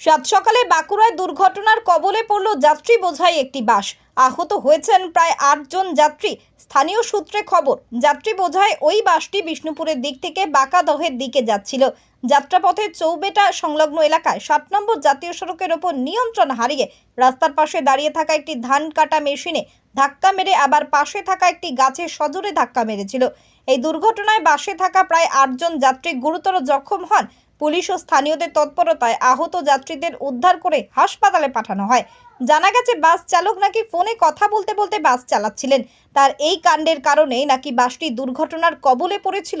সাত সকালে বাঁকুড়ায় দুর্ঘটনার কবলে পড়ল যাত্রী বোঝাই একটি বাস। আহত হয়েছেন প্রায় আটজন যাত্রী। স্থানীয় সূত্রে খবর, যাত্রী বোঝায় ওই বাসটি বিষ্ণুপুরের দিক থেকে বাঁকাদহের দিকে যাচ্ছিল। যাত্রাপথে চৌবেটা সংলগ্ন এলাকায় সাত নম্বর জাতীয় সড়কের ওপর নিয়ন্ত্রণ হারিয়ে রাস্তার পাশে দাঁড়িয়ে থাকা একটি ধান কাটা মেশিনে ধাক্কা মেরে আবার পাশে থাকা একটি গাছে সজোরে ধাক্কা মেরেছিল। এই দুর্ঘটনায় বাসে থাকা প্রায় আটজন যাত্রী গুরুতর জখম হন। পুলিশ ও স্থানীয়দের তৎপরতায় আহত যাত্রীদের উদ্ধার করে হাসপাতালে পাঠানো হয়। জানা গেছে, বাস চালক নাকি ফোনে কথা বলতে বলতে বাস চালাচ্ছিলেন। তার এই কাণ্ডের কারণে নাকি বাসটি দুর্ঘটনার কবলে পড়েছিল।